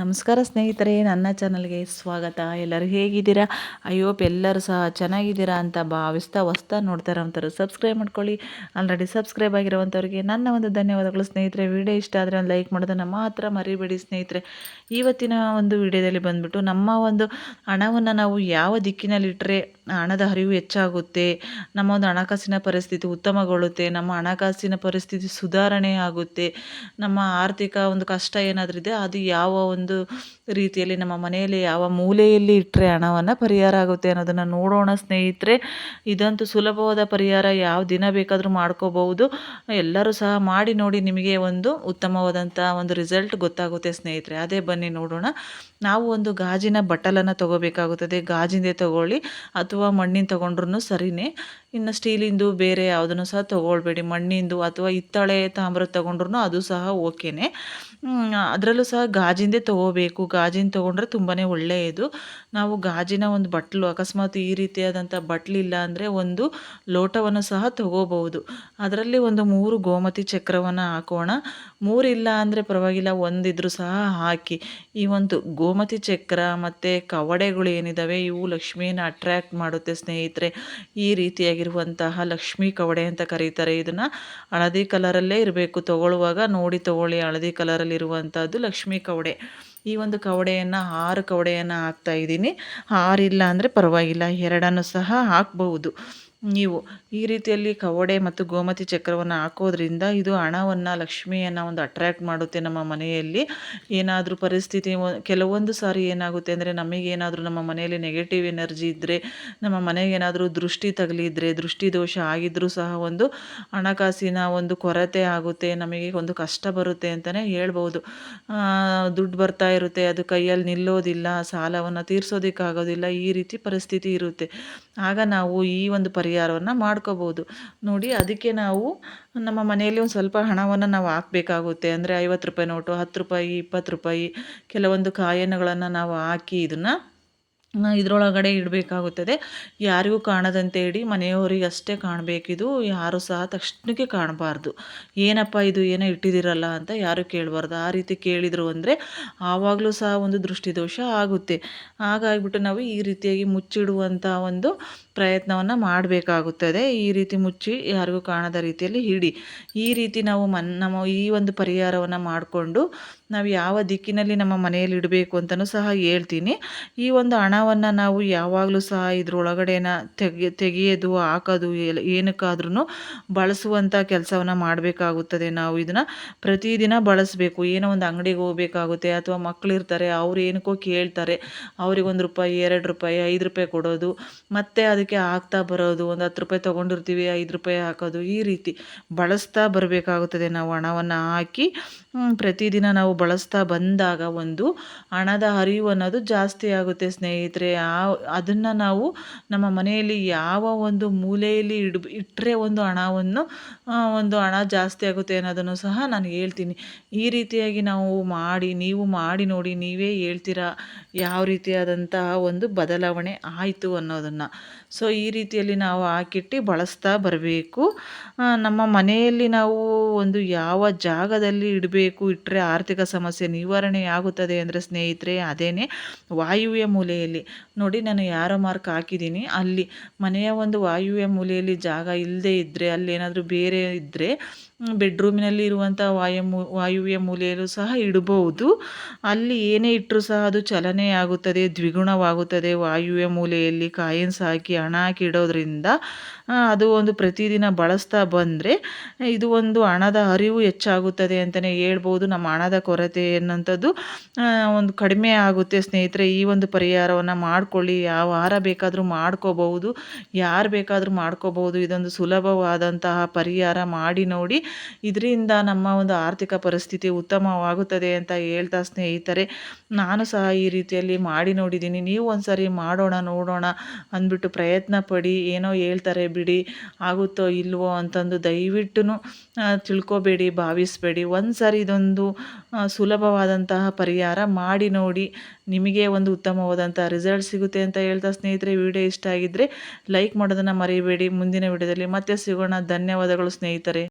ನಮಸ್ಕಾರ ಸ್ನೇಹಿತರೆ, ನನ್ನ ಚಾನಲ್ಗೆ ಸ್ವಾಗತ. ಎಲ್ಲರೂ ಹೇಗಿದ್ದೀರಾ? ಅಯ್ಯೋ ಎಲ್ಲರೂ ಸಹ ಚೆನ್ನಾಗಿದ್ದೀರಾ ಅಂತ ಭಾವಿಸ್ತಾ ಹೊಸ್ತಾ ನೋಡ್ತಾ ಇರೋಂಥವ್ರು ಸಬ್ಸ್ಕ್ರೈಬ್ ಮಾಡ್ಕೊಳ್ಳಿ. ಆಲ್ರೆಡಿ ಸಬ್ಸ್ಕ್ರೈಬ್ ಆಗಿರೋವಂಥವ್ರಿಗೆ ನನ್ನ ಒಂದು ಧನ್ಯವಾದಗಳು ಸ್ನೇಹಿತರೆ. ವಿಡಿಯೋ ಇಷ್ಟ ಆದರೆ ಒಂದು ಲೈಕ್ ಮಾಡೋದನ್ನು ಮಾತ್ರ ಮರಿಬೇಡಿ ಸ್ನೇಹಿತರೆ. ಇವತ್ತಿನ ಒಂದು ವಿಡಿಯೋದಲ್ಲಿ ಬಂದುಬಿಟ್ಟು ನಮ್ಮ ಒಂದು ಹಣವನ್ನು ನಾವು ಯಾವ ದಿಕ್ಕಿನಲ್ಲಿ ಇಟ್ಟರೆ ಹಣದ ಹರಿವು ಹೆಚ್ಚಾಗುತ್ತೆ, ನಮ್ಮ ಒಂದು ಹಣಕಾಸಿನ ಪರಿಸ್ಥಿತಿ ಉತ್ತಮಗೊಳ್ಳುತ್ತೆ, ನಮ್ಮ ಹಣಕಾಸಿನ ಪರಿಸ್ಥಿತಿ ಸುಧಾರಣೆ ಆಗುತ್ತೆ, ನಮ್ಮ ಆರ್ಥಿಕ ಒಂದು ಕಷ್ಟ ಏನಾದರೂ ಇದೆ, ಅದು ಯಾವ ಒಂದು ಒಂದು ರೀತಿಯಲ್ಲಿ ನಮ್ಮ ಮನೆಯಲ್ಲಿ ಯಾವ ಮೂಲೆಯಲ್ಲಿ ಇಟ್ಟರೆ ಹಣವನ್ನು ಪರಿಹಾರ ಆಗುತ್ತೆ ಅನ್ನೋದನ್ನು ನೋಡೋಣ ಸ್ನೇಹಿತರೆ. ಇದಂತೂ ಸುಲಭವಾದ ಪರಿಹಾರ. ಯಾವ ದಿನ ಬೇಕಾದರೂ ಮಾಡ್ಕೋಬಹುದು. ಎಲ್ಲರೂ ಸಹ ಮಾಡಿ ನೋಡಿ ನಿಮಗೆ ಒಂದು ಉತ್ತಮವಾದಂಥ ಒಂದು ರಿಸಲ್ಟ್ ಗೊತ್ತಾಗುತ್ತೆ ಸ್ನೇಹಿತರೆ. ಅದೇ ಬನ್ನಿ ನೋಡೋಣ. ನಾವು ಒಂದು ಗಾಜಿನ ಬಟ್ಟಲನ್ನು ತಗೋಬೇಕಾಗುತ್ತದೆ. ಗಾಜಿಂದೇ ತಗೊಳ್ಳಿ. ಅಥವಾ ಮಣ್ಣಿನ ತಗೊಂಡ್ರೂ ಸರಿಯೇ ಇನ್ನು ಸ್ಟೀಲಿಂದು ಬೇರೆ ಯಾವುದನ್ನು ಸಹ ತೊಗೊಳ್ಬೇಡಿ. ಮಣ್ಣಿಂದು ಅಥವಾ ಹಿತ್ತಾಳೆ ತಾಮ್ರ ತೊಗೊಂಡ್ರು ಅದು ಸಹ ಓಕೆನೇ. ಅದರಲ್ಲೂ ಸಹ ಗಾಜಿಂದೇ ತೊಗೋಬೇಕು. ಗಾಜಿನ ತೊಗೊಂಡ್ರೆ ತುಂಬಾ ಒಳ್ಳೆಯದು. ನಾವು ಗಾಜಿನ ಒಂದು ಬಟ್ಲು, ಅಕಸ್ಮಾತ್ ಈ ರೀತಿಯಾದಂಥ ಬಟ್ಲಿಲ್ಲ ಅಂದರೆ ಒಂದು ಲೋಟವನ್ನು ಸಹ ತೊಗೋಬಹುದು. ಅದರಲ್ಲಿ ಒಂದು ಮೂರು ಗೋಮತಿ ಚಕ್ರವನ್ನು ಹಾಕೋಣ. ಮೂರು ಇಲ್ಲ ಅಂದರೆ ಪರವಾಗಿಲ್ಲ, ಒಂದಿದ್ರೂ ಸಹ ಹಾಕಿ. ಈ ಒಂದು ಗೋಮತಿ ಚಕ್ರ ಮತ್ತು ಕವಡೆಗಳು ಏನಿದ್ದಾವೆ ಇವು ಲಕ್ಷ್ಮಿಯನ್ನು ಅಟ್ರ್ಯಾಕ್ಟ್ ಮಾಡುತ್ತೆ ಸ್ನೇಹಿತರೆ. ಈ ರೀತಿಯಾಗಿರುವಂತಹ ಲಕ್ಷ್ಮಿ ಕವಡೆ ಅಂತ ಕರೀತಾರೆ. ಇದನ್ನು ಹಳದಿ ಕಲರಲ್ಲೇ ಇರಬೇಕು. ತಗೊಳ್ಳುವಾಗ ನೋಡಿ ತಗೊಳ್ಳಿ. ಹಳದಿ ಕಲರಲ್ಲಿರುವಂಥದ್ದು ಲಕ್ಷ್ಮಿ ಕವಡೆ. ಈ ಒಂದು ಕವಡೆಯನ್ನು ಆರು ಕವಡೆಯನ್ನು ಹಾಕ್ತಾಯಿದ್ದೀನಿ ಆರಿಲ್ಲ ಅಂದರೆ ಪರವಾಗಿಲ್ಲ. ಎರಡನ್ನು ಸಹ ಹಾಕ್ಬಹುದು. ನೀವು ಈ ರೀತಿಯಲ್ಲಿ ಕವಡೆ ಮತ್ತು ಗೋಮತಿ ಚಕ್ರವನ್ನು ಹಾಕೋದ್ರಿಂದ ಇದು ಹಣವನ್ನು, ಲಕ್ಷ್ಮಿಯನ್ನು ಒಂದು ಅಟ್ರ್ಯಾಕ್ಟ್ ಮಾಡುತ್ತೆ ನಮ್ಮ ಮನೆಯಲ್ಲಿ. ಏನಾದರೂ ಪರಿಸ್ಥಿತಿ ಕೆಲವೊಂದು ಸಾರಿ ಏನಾಗುತ್ತೆ ಅಂದರೆ ನಮಗೇನಾದರೂ ನಮ್ಮ ಮನೆಯಲ್ಲಿ ನೆಗೆಟಿವ್ ಎನರ್ಜಿ ಇದ್ದರೆ ನಮ್ಮ ಮನೆಗೆ ಏನಾದರೂ ದೃಷ್ಟಿ ತಗಲಿದ್ರೆ, ದೃಷ್ಟಿ ದೋಷ ಆಗಿದ್ದರೂ ಸಹ ಒಂದು ಹಣಕಾಸಿನ ಒಂದು ಕೊರತೆ ಆಗುತ್ತೆ, ನಮಗೆ ಒಂದು ಕಷ್ಟ ಬರುತ್ತೆ ಅಂತಲೇ ಹೇಳ್ಬೋದು. ದುಡ್ಡು ಬರ್ತಾ ಇರುತ್ತೆ, ಅದು ಕೈಯಲ್ಲಿ ನಿಲ್ಲೋದಿಲ್ಲ, ಸಾಲವನ್ನು ತೀರಿಸೋದಕ್ಕಾಗೋದಿಲ್ಲ, ಈ ರೀತಿ ಪರಿಸ್ಥಿತಿ ಇರುತ್ತೆ. ಆಗ ನಾವು ಈ ಒಂದು ಪರಿಹಾರವನ್ನು ಮಾಡ್ಕೋಬೋದು ನೋಡಿ, ಅದಕ್ಕೆ ನಾವು ನಮ್ಮ ಮನೆಯಲ್ಲಿ ಒಂದು ಸ್ವಲ್ಪ ಹಣವನ್ನು ನಾವು ಹಾಕಬೇಕಾಗುತ್ತೆ. ಅಂದರೆ ಐವತ್ತು ರೂಪಾಯಿ ನೋಟು, ಹತ್ತು ರೂಪಾಯಿ, ಇಪ್ಪತ್ತು ರೂಪಾಯಿ, ಕೆಲವೊಂದು ಕಾಯನ್ನುಗಳನ್ನು ನಾವು ಹಾಕಿ ಇದನ್ನು ಇದರೊಳಗಡೆ ಇಡಬೇಕಾಗುತ್ತದೆ. ಯಾರಿಗೂ ಕಾಣದಂತೆ ಇಡಿ, ಮನೆಯವರಿಗೆ ಅಷ್ಟೇ ಕಾಣಬೇಕಿದು. ಯಾರು ಸಹ ತಕ್ಷಣಕ್ಕೆ ಕಾಣಬಾರ್ದು. ಏನಪ್ಪ ಇದು, ಏನೋ ಇಟ್ಟಿದ್ದೀರಲ್ಲ ಅಂತ ಯಾರು ಕೇಳಬಾರ್ದು. ಆ ರೀತಿ ಕೇಳಿದರು ಅಂದರೆ ಆವಾಗಲೂ ಸಹ ಒಂದು ದೃಷ್ಟಿದೋಷ ಆಗುತ್ತೆ. ಹಾಗಾಗಿಬಿಟ್ಟು ನಾವು ಈ ರೀತಿಯಾಗಿ ಮುಚ್ಚಿಡುವಂಥ ಒಂದು ಪ್ರಯತ್ನವನ್ನು ಮಾಡಬೇಕಾಗುತ್ತದೆ. ಈ ರೀತಿ ಮುಚ್ಚಿ ಯಾರಿಗೂ ಕಾಣದ ರೀತಿಯಲ್ಲಿ ಹಿಡಿ. ಈ ರೀತಿ ನಾವು ಮನ್, ನಮ್ಮ ಈ ಒಂದು ಪರಿಹಾರವನ್ನು ಮಾಡಿಕೊಂಡು ನಾವು ಯಾವ ದಿಕ್ಕಿನಲ್ಲಿ ನಮ್ಮ ಮನೆಯಲ್ಲಿ ಇಡಬೇಕು ಅಂತಲೂ ಸಹ ಹೇಳ್ತೀನಿ. ಈ ಒಂದು ಹಣವನ್ನು ನಾವು ಯಾವಾಗಲೂ ಸಹ ಇದ್ರೊಳಗಡೆನ ತೆಗೆ, ತೆಗೆಯೋದು, ಹಾಕೋದು ಏನಕ್ಕಾದ್ರೂ ಬಳಸುವಂಥ ಕೆಲಸವನ್ನು ಮಾಡಬೇಕಾಗುತ್ತದೆ ನಾವು ಇದನ್ನು. ಪ್ರತಿದಿನ ಬಳಸಬೇಕು. ಏನೋ ಒಂದು ಅಂಗಡಿಗೆ ಹೋಗಬೇಕಾಗುತ್ತೆ ಅಥವಾ ಮಕ್ಕಳಿರ್ತಾರೆ ಅವ್ರು ಏನಕ್ಕೋ ಕೇಳ್ತಾರೆ ಅವ್ರಿಗೆ ಒಂದು ರೂಪಾಯಿ, ಎರಡು ರೂಪಾಯಿ, ಐದು ರೂಪಾಯಿ ಕೊಡೋದು, ಮತ್ತು ಅದಕ್ಕೆ ಹಾಕ್ತಾ ಬರೋದು, ಒಂದು ಹತ್ತು ರೂಪಾಯಿ ತೊಗೊಂಡಿರ್ತೀವಿ, ಐದು ರೂಪಾಯಿ ಹಾಕೋದು, ಈ ರೀತಿ ಬಳಸ್ತಾ ಬರಬೇಕಾಗುತ್ತದೆ. ನಾವು ಹಣವನ್ನು ಹಾಕಿ ಪ್ರತಿದಿನ ನಾವು ಬಳಸ್ತಾ ಬಂದಾಗ ಒಂದು ಹಣದ ಹರಿವು ಅನ್ನೋದು ಜಾಸ್ತಿ ಆಗುತ್ತೆ ಸ್ನೇಹಿತರೆ. ಆ, ಅದನ್ನು ನಾವು ನಮ್ಮ ಮನೆಯಲ್ಲಿ ಯಾವ ಒಂದು ಮೂಲೆಯಲ್ಲಿ ಇಡ್ ಇಟ್ಟರೆ ಒಂದು ಹಣವನ್ನು ಒಂದು ಹಣ ಜಾಸ್ತಿ ಆಗುತ್ತೆ ಅನ್ನೋದನ್ನು ಸಹ ನಾನು ಹೇಳ್ತೀನಿ. ಈ ರೀತಿಯಾಗಿ ನಾವು ಮಾಡಿ, ನೀವು ಮಾಡಿ ನೋಡಿ, ನೀವೇ ಹೇಳ್ತೀರಾ, ಯಾವ ರೀತಿಯಾದಂತಹ ಒಂದು ಬದಲಾವಣೆ ಆಯಿತು ಅನ್ನೋದನ್ನು. ಸೊ, ಈ ರೀತಿಯಲ್ಲಿ ನಾವು ಹಾಕಿಟ್ಟು ಬಳಸ್ತಾ ಬರಬೇಕು. ನಮ್ಮ ಮನೆಯಲ್ಲಿ ನಾವು ಒಂದು ಯಾವ ಜಾಗದಲ್ಲಿ ಇಡಬೇಕು ಇಟ್ಟರೆ ಆರ್ಥಿಕ ಸಮಸ್ಯೆ ನಿವಾರಣೆ ಆಗುತ್ತದೆ ಅಂದರೆ ಸ್ನೇಹಿತರೆ, ಅದೇನೆ ವಾಯುವ್ಯ ಮೂಲೆಯಲ್ಲಿ. ನೋಡಿ, ನಾನು ಯಾರೋ ಮಾರ್ಕ್ ಹಾಕಿದ್ದೀನಿ. ಅಲ್ಲಿ ಮನೆಯ ಒಂದು ವಾಯುವ್ಯ ಮೂಲೆಯಲ್ಲಿ ಜಾಗ ಇಲ್ಲದೆ ಇದ್ದರೆ ಅಲ್ಲಿ ಏನಾದರೂ ಬೇರೆ ಇದ್ದರೆ ಬೆಡ್ರೂಮಿನಲ್ಲಿ ಇರುವಂಥ ವಾಯು ವಾಯುವ್ಯ ಮೂಲೆಯಲ್ಲೂ ಸಹ ಇಡಬಹುದು. ಅಲ್ಲಿ ಏನೇ ಇಟ್ಟರೂ ಸಹ ಅದು ಚಲನೆ ಆಗುತ್ತದೆ, ದ್ವಿಗುಣವಾಗುತ್ತದೆ. ವಾಯುವ್ಯ ಮೂಲೆಯಲ್ಲಿ ಕಾಯಿನ್ಸ್ ಹಾಕಿ ಹಣ ಹಾಕಿ ಇಡೋದ್ರಿಂದ ಅದು ಒಂದು ಪ್ರತಿದಿನ ಬಳಸ್ತಾ ಬಂದರೆ ಇದು ಒಂದು ಹಣದ ಅರಿವು ಹೆಚ್ಚಾಗುತ್ತದೆ ಅಂತಲೇ ಹೇಳ್ಬೋದು. ನಮ್ಮ ಹಣದ ಕೊರತೆ ಎನ್ನುವಂಥದ್ದು ಒಂದು ಕಡಿಮೆ ಆಗುತ್ತೆ. ಸ್ನೇಹಿತರೆ, ಈ ಒಂದು ಪರಿಹಾರವನ್ನು ಮಾಡ್ಕೊಳ್ಳಿ. ಯಾವ ವಾರ ಬೇಕಾದರೂ ಮಾಡ್ಕೋಬಹುದು. ಯಾರು ಬೇಕಾದರೂ ಮಾಡ್ಕೋಬಹುದು. ಇದೊಂದು ಸುಲಭವಾದಂತಹ ಪರಿಹಾರ ಮಾಡಿ ನೋಡಿ. ಇದರಿಂದ ನಮ್ಮ ಒಂದು ಆರ್ಥಿಕ ಪರಿಸ್ಥಿತಿ ಉತ್ತಮವಾಗುತ್ತದೆ ಅಂತ ಹೇಳ್ತಾ ಸ್ನೇಹಿತರೆ, ನಾನು ಸಹ ಈ ರೀತಿಯಲ್ಲಿ ಮಾಡಿ ನೋಡಿದ್ದೀನಿ. ನೀವು ಒಂದು ಸರಿ ಮಾಡೋಣ, ನೋಡೋಣ ಅಂದ್ಬಿಟ್ಟು ಪ್ರಯತ್ನ ಪಡಿ. ಏನೋ ಹೇಳ್ತಾರೆ ಬಿಡಿ ಆಗುತ್ತೋ ಇಲ್ವೋ ಅಂತಂದು ದಯವಿಟ್ಟು ತಿಳ್ಕೊಬೇಡಿ, ಭಾವಿಸಬೇಡಿ. ಒಂದು ಸಾರಿ ಇದೊಂದು ಸುಲಭವಾದಂತಹ ಪರಿಹಾರ ಮಾಡಿ ನೋಡಿ ನಿಮಗೆ ಒಂದು ಉತ್ತಮವಾದಂಥ ರಿಸಲ್ಟ್ ಸಿಗುತ್ತೆ ಅಂತ ಹೇಳ್ತಾ ಸ್ನೇಹಿತರೆ, ವಿಡಿಯೋ ಇಷ್ಟ ಆಗಿದ್ದರೆ ಲೈಕ್ ಮಾಡೋದನ್ನು ಮರಿಬೇಡಿ. ಮುಂದಿನ ವಿಡಿಯೋದಲ್ಲಿ ಮತ್ತೆ ಸಿಗೋಣ. ಧನ್ಯವಾದಗಳು ಸ್ನೇಹಿತರೆ.